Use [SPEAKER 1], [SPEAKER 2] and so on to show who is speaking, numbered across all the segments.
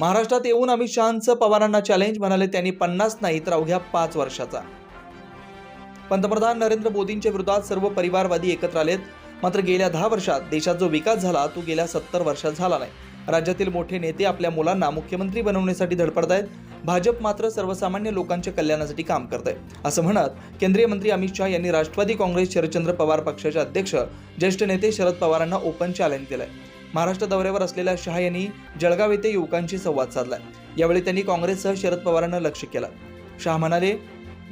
[SPEAKER 1] महाराष्ट्रात येऊन अमित शहांचं पवारांना चॅलेंज म्हणाले त्यांनी पन्नास नाही तर अवघ्या पाच वर्षाचा. पंतप्रधान नरेंद्र मोदींच्या विरोधात सर्व परिवारवादी एकत्र आलेत. मात्र गेल्या दहा वर्षात देशात जो विकास झाला तो गेल्या सत्तर वर्षात झाला नाही. राज्यातील मोठे नेते आपल्या मुलांना मुख्यमंत्री बनवण्यासाठी धडपडत आहेत. भाजप मात्र सर्वसामान्य लोकांच्या कल्याणासाठी काम करत आहे असं म्हणत केंद्रीय मंत्री अमित शहा यांनी राष्ट्रवादी काँग्रेस शरदचंद्र पवार पक्षाचे अध्यक्ष ज्येष्ठ नेते शरद पवारांना ओपन चॅलेंज दिलंय. महाराष्ट्र दौऱ्यावर असलेल्या शहा यांनी जळगाव येथे युवकांशी संवाद साधला. यावेळी त्यांनी काँग्रेससह शरद पवारांना लक्ष केलं. शहा म्हणाले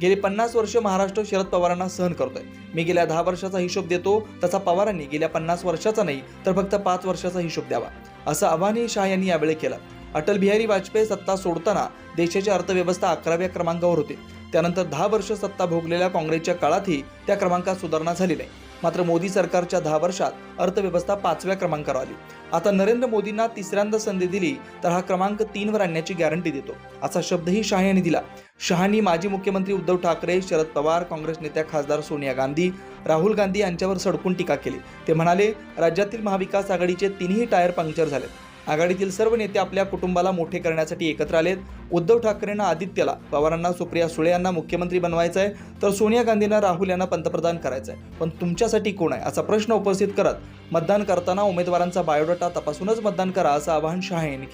[SPEAKER 1] गेली पन्नास वर्ष महाराष्ट्र शरद पवारांना सहन करतोय. मी गेल्या दहा वर्षाचा हिशोब देतो तसा पवारांनी गेल्या पन्नास वर्षाचा नाही तर फक्त पाच वर्षाचा हिशोब द्यावा. असं आव्हानही शाह यांनी यावेळी केलं. अटल बिहारी वाजपेयी सत्ता सोडताना देशाची अर्थव्यवस्था अकराव्या क्रमांकावर होती. त्यानंतर दहा वर्ष सत्ता भोगलेल्या काँग्रेसच्या काळातही त्या क्रमांकात सुधारणा झाली नाही. मात्र मोदी सरकारच्या दहा वर्षात अर्थव्यवस्था पाचव्या क्रमांकावर आली. आता नरेंद्र मोदींना तिसऱ्यांदा संधी दिली तर हा क्रमांक तीनवर आणण्याची गॅरंटी देतो असा शब्दही शहा यांनी दिला. शहानी माजी मुख्यमंत्री उद्धव ठाकरे शरद पवार काँग्रेस नेत्या खासदार सोनिया गांधी राहुल गांधी यांच्यावर सडकून टीका केली. ते म्हणाले राज्यातील महाविकास आघाडीचे तिन्ही टायर पंक्चर झालेत. आघाडीतील सर्व नेते आपल्या कुटुंबाला मोठे करण्यासाठी एकत्र आलेत. उद्धव ठाकरेंना आदित्यला पवारांना सुप्रिया सुळे यांना मुख्यमंत्री बनवायचं आहे तर सोनिया गांधींना राहुल यांना पंतप्रधान करायचं आहे पण तुमच्यासाठी कोण आहे? असा प्रश्न उपस्थित करत मतदान करताना उमेदवारांचा बायोडाटा तपासूनच मतदान करा असं आवाहन शहा यांनी केलं.